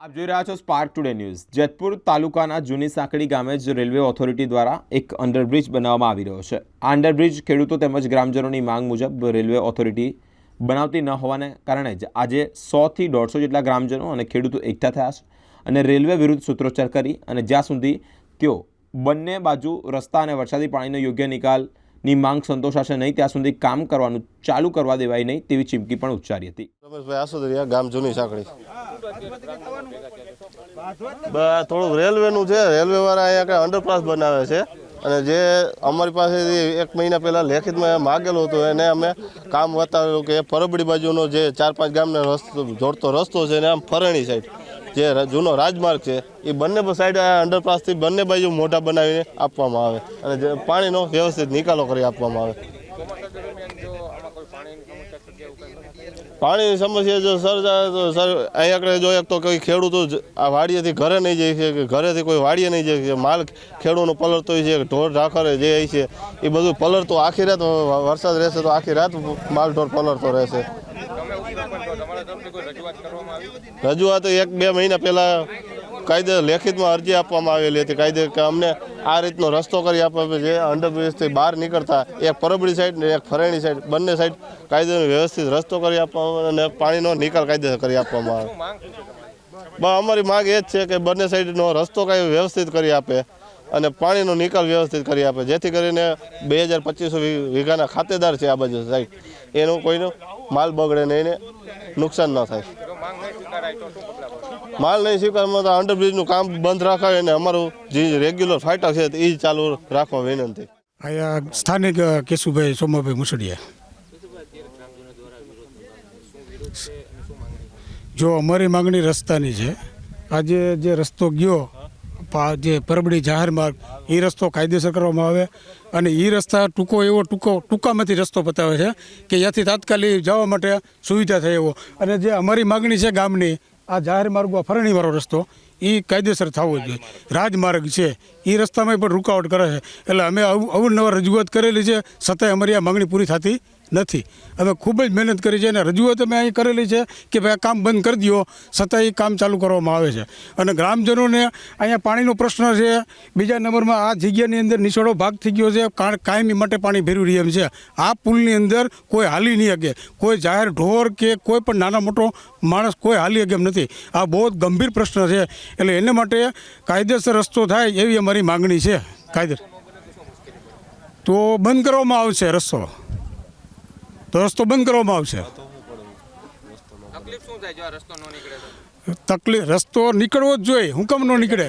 આપ જોઈ રહ્યા છો સ્પાર્ક ટુડે ન્યૂઝ જેતપુર તાલુકાના જૂની સાંકડી ગામે જ રેલવે ઓથોરિટી દ્વારા એક અંડરબ્રિજ બનાવવામાં આવી રહ્યો છે. આ અંડરબ્રિજ ખેડૂતો તેમજ ગ્રામજનોની માંગ મુજબ રેલવે ઓથોરિટી બનાવતી ન હોવાને કારણે જ આજે સોથી દોઢસો જેટલા ગ્રામજનો અને ખેડૂતો એકઠા થયા છે અને રેલવે વિરુદ્ધ સૂત્રોચ્ચાર કરી અને જ્યાં સુધી તેઓ બંને બાજુ રસ્તા અને વરસાદી પાણીનો યોગ્ય નિકાલની માંગ સંતોષાશે નહીં, ત્યાં સુધી કામ કરવાનું ચાલુ કરવા દેવાય નહીં તેવી ચીમકી પણ ઉચ્ચારી હતી. ગામ જૂની સાંકળી બા થોડુંક રેલવેનું છે. રેલવે વાળા અહીંયા કાંઈ અંડરપાસ બનાવે છે. અને જે અમારી પાસેથી એક મહિના પહેલાં લેખિતમાં માગેલું હતું, એને અમે કામ બતાવેલું કે પરબડી બાજુનો જે ચાર પાંચ ગામનો રસ્તો, જોડતો રસ્તો છે ને આમ ફરણી સાઈડ જે જૂનો રાજમાર્ગ છે, એ બંને સાઈડ અંડરપાસથી બંને બાજુ મોઢા બનાવીને આપવામાં આવે. અને જે પાણીનો વ્યવસ્થિત નિકાલો કરી આપવામાં આવે. પાણીની સમસ્યા જો સર્જાય તો સર અહીંયા આગળ જો એક તો કોઈ ખેડૂતો આ વાડીએથી ઘરે નહીં જાય છે કે ઘરેથી કોઈ વાડીએ નહીં જાય છે માલ ખેડૂતનો પલળતો હોય છે ઢોર ઢાખરે જે હોય છે એ બધું પલળતો આખી રાત વરસાદ રહેશે તો આખી રાત માલ ઢોર પલળતો રહેશે. રજૂઆત એક બે મહિના પહેલાં કાયદે લેખિતમાં અરજી આપવામાં આવેલી હતી. કાયદે કે અમને આ રીતનો રસ્તો કરી આપવા જે અંડરબ્રિજથી બહાર નીકળતા, એક પરબડી સાઈડ ને એક ફરેણી સાઈડ બંને સાઈડ કાયદેનો વ્યવસ્થિત રસ્તો કરી આપવામાં અને પાણીનો નિકાલ કાયદેસર કરી આપવામાં આવે. અમારી માંગ એ જ છે કે બંને સાઈડનો રસ્તો કાંઈ વ્યવસ્થિત કરી આપે અને પાણીનો નિકાલ વ્યવસ્થિત કરી આપે. જેથી કરીને બે હજાર પચીસો વીઘાના ખાતેદાર છે આ બાજુ સાઈડ એનું કોઈનો માલ બગડે ને એને નુકસાન ન થાય. માલ નહીં સ્વીકારમાં તો અંડરબ્રિજનું કામ બંધ રાખાય અને અમારું જે રેગ્યુલર ફાઇટર છે એ ચાલુ રાખવા વિનંતી. અહીંયા સ્થાનિક કેશુભાઈ સોમાભાઈ મુસડિયા. જો અમારી માંગણી રસ્તાની છે, આજે જે રસ્તો ગયો જે પરબડી જાહેર માર્ગ એ રસ્તો કાયદેસર કરવામાં આવે અને એ રસ્તા ટૂંકો એવો ટૂંકો, ટૂંકામાંથી રસ્તો બતાવે છે કે ત્યાંથી તાત્કાલિક જવા માટે સુવિધા થાય એવો. અને જે અમારી માગણી છે ગામની આ જાહેર માર્ગો ફરણીવાળો રસ્તો એ કાયદેસર થવો જોઈએ. રાજમાર્ગ છે. એ રસ્તામાં પણ રૂકાવટ કરે છે. એટલે અમે અવ- અવારનવાર રજૂઆત કરેલી છે. છતાંય અમારી આ માંગણી પૂરી થતી નથી. અમે ખૂબ જ મહેનત કરી છે અને રજૂઆત અમે અહીં કરેલી છે કે ભાઈ આ કામ બંધ કરી દો છતાં એ કામ ચાલુ કરવામાં આવે છે. અને ગ્રામજનોને અહીંયા પાણીનો પ્રશ્ન છે. બીજા નંબરમાં આ જગ્યાની અંદર નિસોડો ભાગ થઈ ગયો છે. કારણ કાયમી માટે પાણી ભર્યું રહી એમ છે. આ પુલની અંદર કોઈ હાલી નહીં શકે. કોઈ જાહેર ઢોર કે કોઈ પણ નાના મોટો માણસ કોઈ હાલી શકે એમ નથી. આ બહુ ગંભીર પ્રશ્ન છે. એટલે એને માટે કાયદેસર રસ્તો થાય એવી અમારી માંગણી છે કાયદેસર. તો બંધ કરવામાં આવશે રસ્તો. તો રસ્તો બંધ કરવામાં આવશે. તકલીફ રસ્તો નીકળવો જ જોઈએ હુકમ નો નીકળે.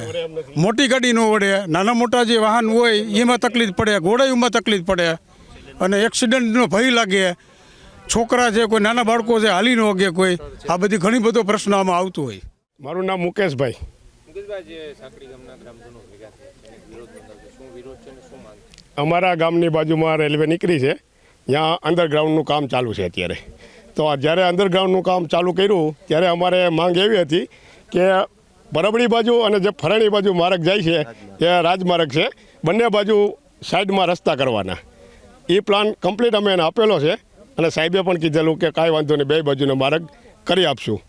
મોટી ગાડી ન વળે નાના મોટા જે વાહન હોય એમાં તકલીફ પડે ઘોડાઈમાં તકલીફ પડે અને એક્સિડન્ટનો ભય લાગે. છોકરા છે કોઈ નાના બાળકો છે હાલી ન વગે કોઈ. આ બધી ઘણી બધો પ્રશ્ન આમાં આવતું હોય. મારું નામ મુકેશભાઈ. અમારા ગામની બાજુમાં રેલવે નીકળી છે. ત્યાં અંડરગ્રાઉન્ડનું કામ ચાલુ છે અત્યારે. તો જ્યારે અંડરગ્રાઉન્ડનું કામ ચાલુ કર્યું, ત્યારે અમારે માંગ એવી હતી કે બરબડી બાજુ અને જે ફરણી બાજુ માર્ગ જાય છે, એ રાજમાર્ગ છે. બંને બાજુ સાઈડમાં રસ્તા કરવાના. એ પ્લાન કમ્પ્લીટ અમે એને આપેલો છે અને સાહેબે પણ કીધેલું કે કાંઈ વાંધો નહીં, બે બાજુનો માર્ગ કરી આપશું.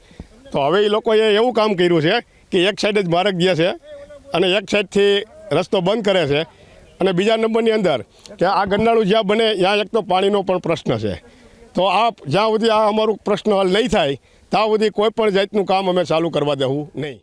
તો હવે એ લોકોએ એવું કામ કર્યું છે કે એક સાઈડ જ માર્ગ ગયા છે અને એક સાઈડથી રસ્તો બંધ કરે છે. અને બીજા નંબરની અંદર કે આ ગંડાળું જ્યાં બને ત્યાં એક તો પાણીનો પણ પ્રશ્ન છે. તો આ જ્યાં સુધી આ અમારું પ્રશ્ન હલ નહીં થાય, ત્યાં સુધી કોઈ પણ જાતનું કામ અમે ચાલુ કરવા દેવું નહીં.